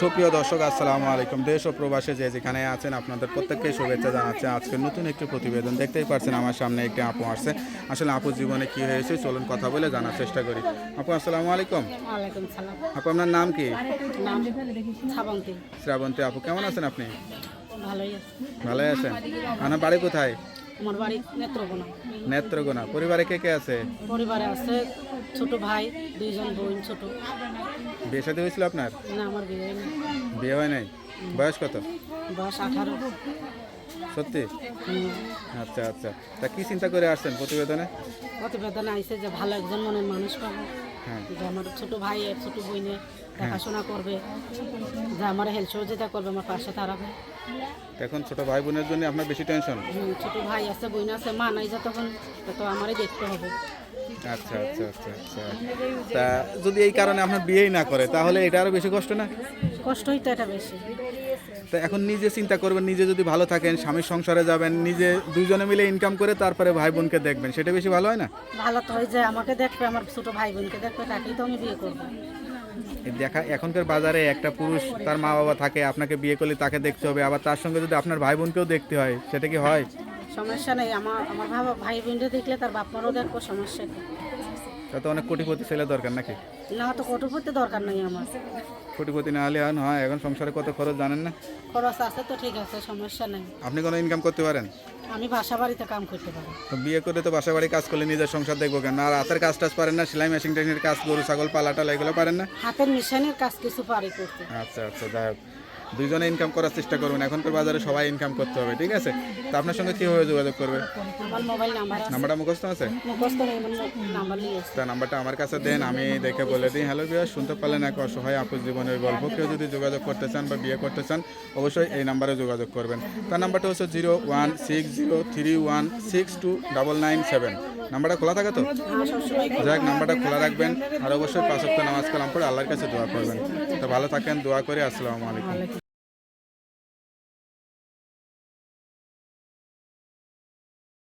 সুপ্রিয় দর্শক আসসালামু আলাইকুম। দেশ ও প্রবাসে যে যেখানে আছেন আপনাদের প্রত্যেককে শুভেচ্ছা জানাচ্ছে। আজকে নতুন একটি প্রতিবেদন দেখতেই পাচ্ছেন আমার সামনে একটি আপু আসছে। আসলে আপুর জীবনে কি হয়েছে চলুন কথা বলে জানার চেষ্টা করি। আপু আসসালামু আলাইকুম। আপু আপনার নাম কি? শ্রাবন্তী। আপু কেমন আছেন আপনি? ভালোই আছেন। আপনার বাড়ি কোথায়? আমার বাড়ি নেত্রকোনা। নেত্রকোনা। পরিবারে কে কে আছে? পরিবারে আছে ছোট ভাই দুইজন বোন ছোট। বিয়ে সাথে হয়েছিল আপনার? না আমার বিয়ে হয়নি। বিয়ে হয় নাই। বয়স কত? বয়স আঠারো। সত্যি? আচ্ছা আচ্ছা। তা কি চিন্তা করে আসছেন প্রতিবেদনে? প্রতিবেদনে আইসে যে ভালো একজন মনের মানুষ পাবো। হ্যাঁ। যে আমার ছোট ভাই আর ছোট বোনে দেখাশোনা করবে যে আমার হেল্প সহযোগিতা করবে আমার পাশে দাঁড়াবে। এখন ছোট ভাই বোনের জন্য আপনার বেশি টেনশন ছোট ভাই আছে বোন আছে মা নাই যে তখন তো আমারই দেখতে হবে। আচ্ছা আচ্ছা আচ্ছা আচ্ছা। তা যদি এই কারণে আপনার বিয়েই না করে তাহলে এটা আরও বেশি কষ্ট না? কষ্টই তো এটা বেশি। তা এখন নিজে চিন্তা করবেন নিজে যদি ভালো থাকেন স্বামীর সংসারে যাবেন নিজে দুইজনে মিলে ইনকাম করে তারপরে ভাই বোনকে দেখবেন সেটা বেশি ভালো হয় না? ভালো তো হয় যে আমাকে দেখবে আমার ছোট ভাই বোনকে দেখবে তাকেই তো আমি বিয়ে করব। দেখা এখনকার বাজারে একটা পুরুষ তার মা বাবা থাকে আপনাকে বিয়ে করলে তাকে দেখতে হবে আবার তার সঙ্গে যদি আপনার ভাই বোনকেও দেখতে হয় সেটা কি হয়? সমস্যা নেই আমার আমার ভাই বোনকে দেখলে তার বাপ মারও দেখব সমস্যা কি? তাতে অনেক কোটিপতি ছেলে দরকার নাকি? না তো কটুপতি দরকার নেই আমার। কোটিপতি না হলে আর হয় এখন সংসারে কত খরচ জানেন না? খরচ আছে তো ঠিক আছে সমস্যা নেই। আপনি কোনো ইনকাম করতে পারেন? আমি বাসা বাড়িতে কাম করতে পারি। তো বিয়ে করে তো বাসা বাড়ি কাজ করলে নিজের সংসার দেখব কেন? আর হাতের কাজ টাজ পারেন না সেলাই মেশিন টেশিনের কাজ গরু ছাগল পালা টালা এগুলো পারেন না? হাতের মিশনের কাজ কিছু পারি করতে। আচ্ছা আচ্ছা যাই হোক। দুইজনে ইনকাম করার চেষ্টা করবেন। এখনকার বাজারে সবাই ইনকাম করতে হবে ঠিক আছে? তো আপনার সঙ্গে কীভাবে যোগাযোগ করবে নাম্বারটা মুখস্থ আছে? এসে তা নাম্বারটা আমার কাছে দেন আমি দেখে বলে দিই। হ্যালো বিয়া শুনতে পারলেন এক অসহায় আপুর জীবনের গল্প। কেউ যদি যোগাযোগ করতে চান বা বিয়ে করতে চান অবশ্যই এই নাম্বারে যোগাযোগ করবেন। তার নাম্বারটা হচ্ছে zero one six zero three one six two double nine seven. নাম্বারটা খোলা থাকে তো? সবসময় যাক নাম্বারটা খোলা রাখবেন। আর অবশ্যই পাঁচ সপ্তাহ নামাজ কালাম পড়ে আল্লাহর কাছে দোয়া করবেন। তো ভালো থাকেন দোয়া করে আসসালামু আলাইকুম।